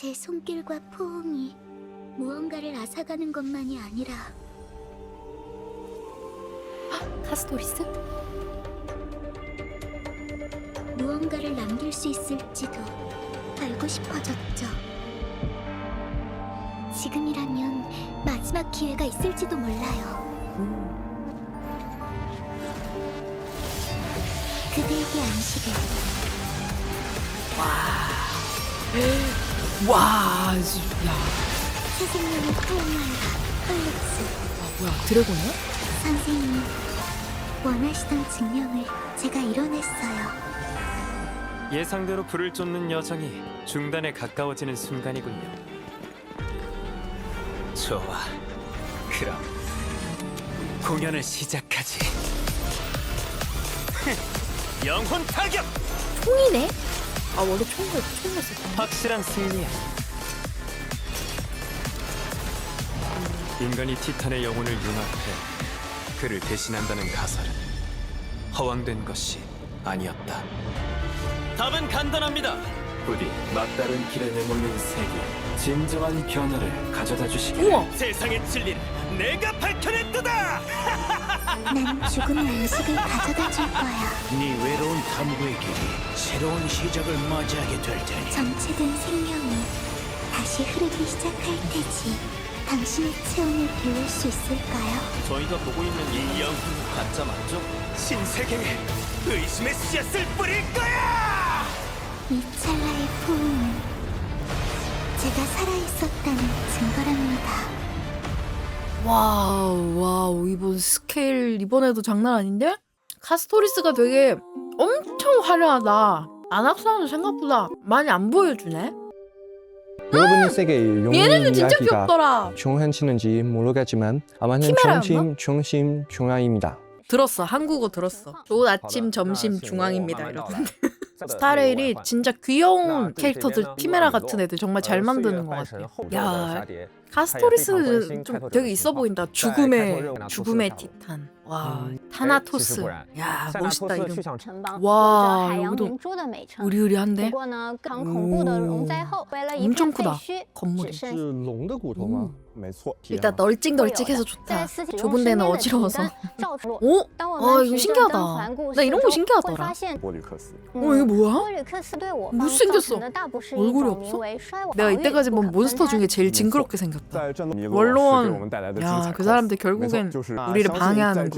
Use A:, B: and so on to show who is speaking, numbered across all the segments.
A: 제 손길과 포옹이 무언가를 앗아가는 것만이 아니라
B: 카스토리스?
A: 무언가를 남길 수 있을지도 알고 싶어졌죠. 지금이라면 마지막 기회가 있을지도 몰라요. 그대에게 안식을
B: 와, 지- 야,
A: 새 생명을 포옹하여 헐렉스
B: 아, 뭐야, 드래곤이야?
A: 선생님 원하시던 증명을 제가 이뤄냈어요.
C: 예상대로 불을 쫓는 여정이 중단에 가까워지는 순간이군요. 좋아. 그럼 공연을 시작하지. 영혼 타격!
B: 총이네? 아, 원래 총을, 총이었었구나.
C: 확실한 승리야. 인간이 티탄의 영혼을 융합해 그를 대신한다는 가설은 허황된 것이 아니었다. 답은 간단합니다.
D: 부디 막다른 길에 내몰린 세계 진정한 변화를 가져다 주시길
B: 우와!
C: 세상의 진리를 내가 밝혀냈다!
A: 난 죽음의 안식을 가져다 줄 거야.
E: 네 외로운 탐구의 길이 새로운 시작을 맞이하게 될 테니
A: 정체된 생명이 다시 흐르기 시작할 테지. 당신의 체온을 비울 수 있을까요?
C: 저희가 보고 있는 이 영혼 가짜 맞죠? 신세계에 의심의 씨앗을 뿌릴 거야!
A: 이 찰나의 포옹은 제가 살아있었다는 증거랍니다.
B: 와우, 와우, 이번 스케일, 이번에도 장난 아닌데? 카스토리스가 되게 엄청 화려하다. 안악사는 생각보다 많이 안 보여주네?
F: 세계의 용의
B: 얘네는 진짜
F: 이야기가
B: 귀엽더라.
F: 중한치는지 모르겠지만 아마는
B: 키메라였나?
F: 중심 중심 중앙입니다.
B: 들었어, 한국어 들었어. 좋은 아침, 점심, 중앙입니다, 여러분. 스타레일이 진짜 귀여운 캐릭터들, 키메라 같은 애들 정말 잘 만드는 것 같아. 야, 카스토리스 좀 되게 있어 보인다. 죽음의 죽음의 티탄. 와 음, 타나토스. 야 멋있다 이름.
G: 와 여기도
B: 우리우리한데. 엄청 크다 건물이.
F: 음.
B: 일단 널찍널찍해서 좋다. 좁은 데는 어지러워서. 오,
G: 어?
B: 아 이거 신기하다. 나 이런 거 신기하더라. 어 이게 뭐야? 못생겼어. 얼굴이 없어? 내가 이때까지 본 몬스터 중에 제일 징그럽게 생겼다. 원로원. 야그 사람들 결국엔 우리를 방해하는 거.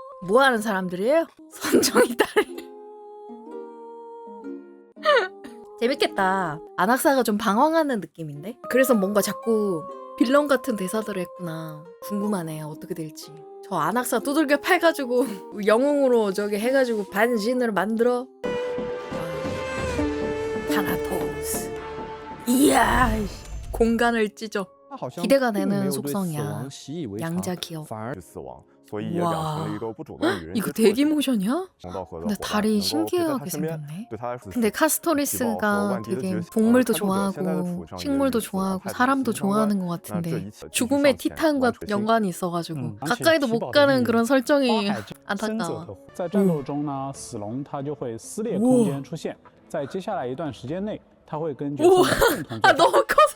B: 뭐 하는 사람들이에요? 선정이 딸. 재밌겠다. 안학사가 좀 방황하는 느낌인데? 그래서 뭔가 자꾸 빌런 같은 대사들을 했구나. 궁금하네. 어떻게 될지. 저 안학사 두들겨 팔가지고 영웅으로 저기 해가지고 반신을 만들어. 아, 타나토스. 이야. 공간을 찢어. 기대가 되는 속성이야. 양자 기업.
F: 反而
D: 是死亡，所以也表成了一个不主动与人
B: 이거
D: 接触的
B: 대기 모션이야?
D: 重到合作
B: 근데
D: 伙伴
B: 다리
D: 能够陪在他
B: 신기하게
D: 身边
B: 생겼네.
D: 对他来说
B: 근데 카스토리스가 되게 동물도 좋아하고 식물도 좋아하고 사람도 좋아하는 것 같은데 죽음의 티탄과 연관이 있어가지고
H: 嗯
B: 가까이도 못 가는 그런 설정이
H: 深者
B: 안타까워.
H: 的在战斗中呢，死龙它就会撕裂空间出现，在接下来一段时间内，它会跟角色们共同
B: 아
H: 作战。
B: 너무 커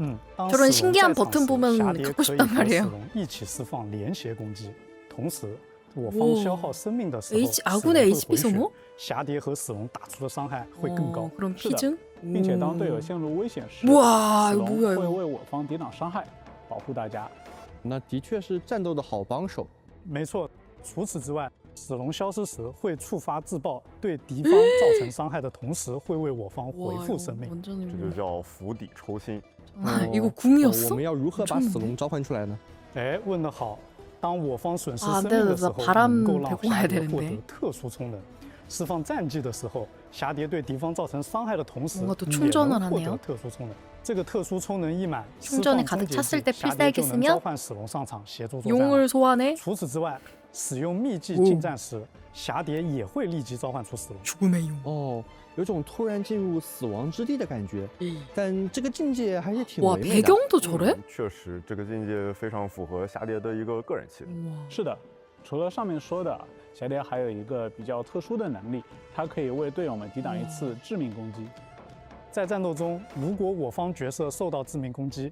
I: 嗯，当
B: 저런
I: 死龙
B: 신기한
I: 在场
B: 버튼
I: 时
B: 보면
I: 侠蝶
B: 갖고
I: 可以
B: 싶단
I: 和
B: 말이에요
I: 死龙一起释放连携攻击，同时我
B: 哇
I: 方消耗生命的时候，
B: H
I: 死
B: 아군의
I: 龙会
B: HP
I: 回血
B: 소모?
I: 侠蝶和死龙打出的伤害会更高
B: 어, 。 그럼
I: 是的
B: 피증?
H: 并且当队友
B: 오.
H: 陷入危险时，
B: 우와
H: 死
B: 이거
H: 龙
B: 뭐야
H: 会
B: 이거
H: 为我方抵挡伤害，保护大家。
F: 那的确是战斗的好帮手。
I: 没错。除此之外，死龙消失时会触发自爆，对敌方造成伤害的同时，会为我方回
B: 와
I: 复
B: 이거
I: 生命。
B: 완전
J: 这就叫釜底抽薪。
B: 아, 이거
F: 哦
B: 궁이었어?
F: 我们要如何把
B: 좀
F: 死龙召唤出来呢？
I: 哎，问得好。当我方损失
B: 아
I: 生
B: 안
I: 命
B: 돼
I: 的时候，
B: 나 바람
I: 能够让
B: 배고 가야
I: 侠蝶获得
B: 되는데
I: 特殊充能。释放战技的时候，侠蝶对敌方造成伤害的同时，
B: 뭔가 또
I: 也
B: 충전을
I: 能获得
B: 하네요
I: 特殊充能。这个特殊充能一满，
B: 충전이
I: 释放终结
B: 가득 찼을
I: 技
B: 때
I: 侠蝶就
B: 필살기
I: 能
B: 쓰면
I: 召唤死龙上场协助作战了。
B: 용을 소환해
I: 除此之外， 使用秘技近战时，霞蝶也会立即召唤出死龙。
F: 哦，有种突然进入死亡之地的感觉。但这个境界还是挺……
B: 哇，背景
J: 都？确实，这个境界非常符合霞蝶的一个个人气质。
H: 是的，除了上面说的，霞蝶还有一个比较特殊的能力，它可以为队友们抵挡一次致命攻击。
I: 在战斗中，如果我方角色受到致命攻击，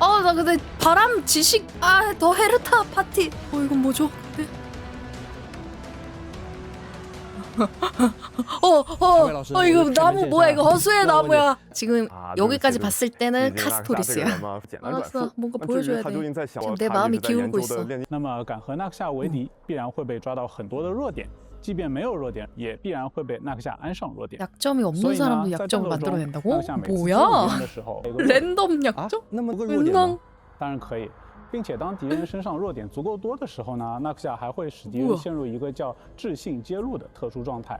B: 아 나 근데 바람 지식 아 더 헤르타 파티 어 이건 뭐죠? 네. 어, 어, 어, 이거 나무 뭐야? 이거 허수의 나무야. 지금
J: 啊
B: 여기까지 봤을
J: 已
B: 때는
J: 经纳克萨这个
B: 카스토리스야.
J: 人嘛，简单转述
B: 알았어, 。 뭔가
J: 那至于
B: 보여줘야
J: 他究
B: 돼.
J: 竟在想，
B: 지금
J: 他
B: 내
J: 一
B: 마음이
J: 直在研究
B: 기울고
J: 的
B: 있어.
J: 炼金
H: 那么敢和纳克夏为敌，必然会被抓到很多的弱点； 即便没有弱点，也必然会被纳克夏安上弱点。
B: 약점이
H: 所
B: 없는
H: 以呢，
B: 사람도
H: 在战
B: 약점을
H: 斗中，纳
B: 만들어낸다고?
H: 克夏每次救敌
B: 뭐야?
H: 人的时候，有个弱点
B: 랜덤
F: 啊
B: 약점?
F: ，那么有个弱点吗
B: 은당
H: ？当然可以，并且当敌人身上弱点足够多的时候呢，纳克夏还会使敌
B: 哇
H: 人陷入一个叫智性揭露的特殊状态。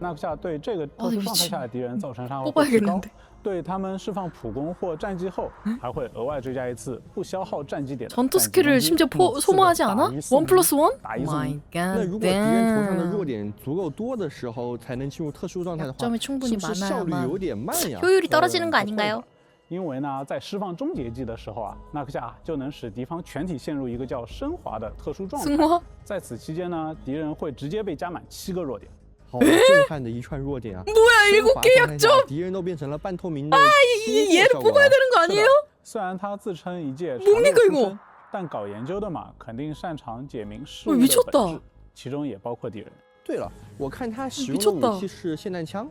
H: 纳克夏对这个特殊状态下的敌人造成伤害会提高
B: 뽑아야겠는데
H: ，对他们释放普攻或战绩后，还会额外追加一次不消耗战绩点的
B: 전투
H: 战绩
B: 스킬을
H: 攻击
B: 심지어 포,
I: 嗯
B: 소모하지
I: 是的
B: 않아?
I: 打一送
B: 원 플러스 원?
H: 打一送
B: My
H: 一。
F: 那
B: god
F: 如果敌人头上的弱
B: damn
F: 点足够多的时候，才能进入特殊状态的话，
B: 약점이
F: 是
B: 충분히
F: 不是效率
B: 많아야만
F: 有点慢呀？
B: 효율이
H: 呃
B: 떨어지는 거
H: 不会
B: 아닌가요?
H: 的因为呢，在释放终结技的时候啊，纳克夏就能使敌方全体陷入一个叫升华的特殊状态。
B: 승화?
H: 在此期间呢，敌人会直接被加满七个弱点。
F: 好震撼的一串弱点啊！
B: 뭐야
F: 升
B: 일곱
F: 华
B: 개
F: 状态下
B: 약점?
F: 敌人都变成了半透明的
B: 이
F: 星
B: 얘를
F: 火效果
B: 뽑아야
F: 了
B: 되는 거
H: 是的
B: 아니에요?
H: 虽然他自称一介
B: 뭡니까
H: 查
B: 이거
H: 漏出身，但搞研究的嘛，肯定擅长解明事
B: 哦
H: 物的
B: 미쳤다
H: 本质，其中也包括敌人。
F: 对了，我看他使用
B: 미쳤다
F: 的武器是霰弹枪，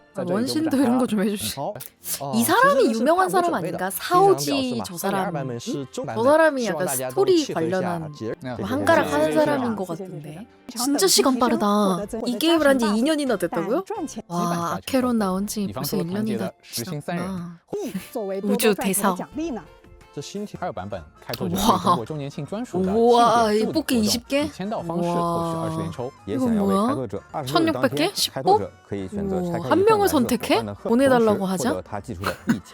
B: 아, 啊원신도 이런 거 좀 해주시.
F: 어?
B: 이 어, 사람이 유명한 사람 아닌가? 사오지 저 사람.
F: 음?
B: 저 사람이 약간 스토리 관련한 그 한가락 하는 사람인 것 같은데. 진짜 시간 빠르다. 이 게임을 한 지 2년이나 됐다고요? 와, 아케론 나온 지 벌써 1년이나 지났구나. 우주 대사.
F: 这新体
K: 还有版本，开拓者可以
B: 哇
K: 通过周年庆专属的
B: 우와
K: 庆
B: 이
K: 典祝
B: 뽑기
K: 活动
B: 20개?
K: 以签到方式获取二十连抽。
B: 이건 뭐야? 1600개? 10호? 오, 한 명을 선택해? 보내달라고 하자?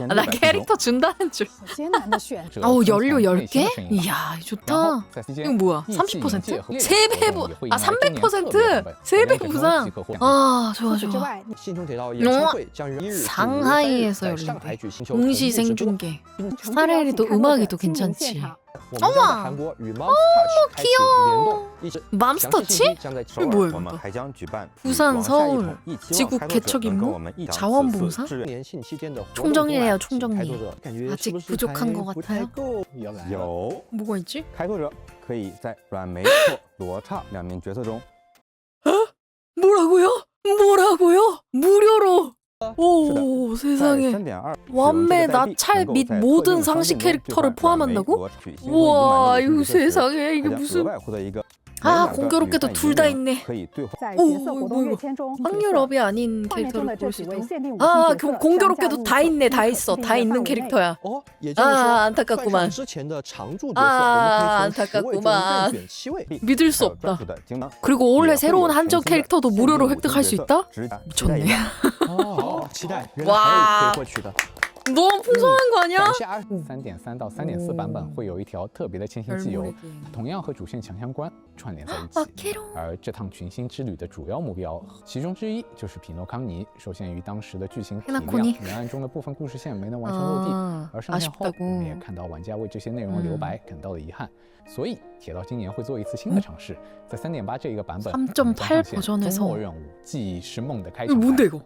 B: 아, 나 캐릭터 준다는 줄
L: 艰难的选择。
B: 아우 연료 10개?
K: 内心的声音
B: 이야
K: 然后
B: 좋다
K: 在期间
B: 이거 뭐야
K: 异次引介
B: 30%?
K: 和
B: 3배
K: 活
B: 부
K: 动也会
B: 아
K: 迎来周年特别版
B: 300%
K: 本
B: 3배
K: 同样
B: 부상
K: 即可获奖
B: 아 좋아
L: 除此之
B: 좋아
L: 外，
F: 新中铁道演唱会将于一日至五日三日
B: 상하이에서
F: 在上海
B: 열린대
F: 举行，
B: 동시
F: 同步直播
B: 생중계
L: 成都
B: 스타레일이 또
L: 邀请开拓者
B: 음악이 또
L: 亲临现
B: 괜찮지
L: 场
F: 我们将在韩国与 Monster Touch 开启联动，一直
B: 맘스터치?
F: 将在
B: 이게 뭐야 이거 또
C: 还将举办
B: 부산 서울 지구 개척 임무 자원봉사
F: 年庆期间的活动
B: 총정리네요
F: 中啊
B: 총정리
F: 开拓者感觉
B: 아직
F: 是不是
B: 부족한
F: 还
B: 것
F: 不太
B: 같아요
F: 够？
C: 有
B: 뭐가 있지?
C: 开拓者可以在软媒或罗刹两名角色中
B: 뭐라고요? 뭐라고요? 무료로 오 세상에.
K: 3.2
B: 완매 나찰 및 모든 상식 캐릭터를 포함한다고? 우와 이거 세상에 이게 무슨 아 공교롭게도 둘 다 있네. 오, 황유럽이 아닌 캐릭터를
L: 고를
B: 수 있다고? 아,
L: 아
B: 공, 공교롭게도 다 있네 다 있어 다 있는 캐릭터야. 아 안타깝구만. 아 안타깝구만. 믿을 수 없다. 그리고 올해 새로운 한정 캐릭터도 무료로 획득할 수 있다? 미쳤네.
F: 와. 期待，原来还有
B: 哇
F: 可以获取的。
B: 너무 풍성한 거 아니야?
K: 三点三到三点四版本会有一条特别的千星机游
B: 별모르게
K: ，同样和主线强相关，串联在一
B: 아
K: 起。
B: 캐롤
K: 而这趟群星之旅的主要目标，其中之一就是匹诺康尼。受限于当时的剧情体
B: 피노코니
K: 量，原案中的部分故事线没能完全落地，
B: 아
K: 而上线后，
B: 아쉽다고
K: 我们也看到玩家为这些内容留白感到了遗憾。所以，铁道今年会做一次新的尝试，在三点八这一个版本
B: 3.8
K: 将上线
B: 버전에서
K: 周末任务《记忆是梦》的开
B: 이거
K: 场
B: 뭔데
K: 白。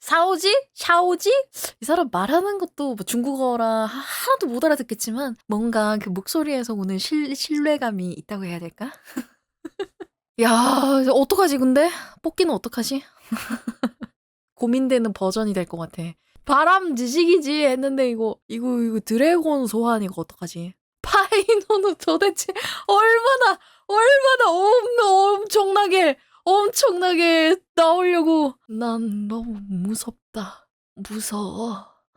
B: 사오지? 샤오지? 이 사람 말하는 것도 뭐 중국어라 하- 하나도 못 알아듣겠지만 뭔가 그 목소리에서 오는 실, 신뢰감이 있다고 해야 될까? 야, 어떡하지 근데? 뽑기는 어떡하지? 고민되는 버전이 될 것 같아. 바람 지식이지 했는데 이거 이거 이거 드래곤 소환 이거 어떡하지? 파이노는 도대체 얼마나 얼마나 엄, 엄청나게 엄청나게 나오려고. 난 너무 무섭다. 무서워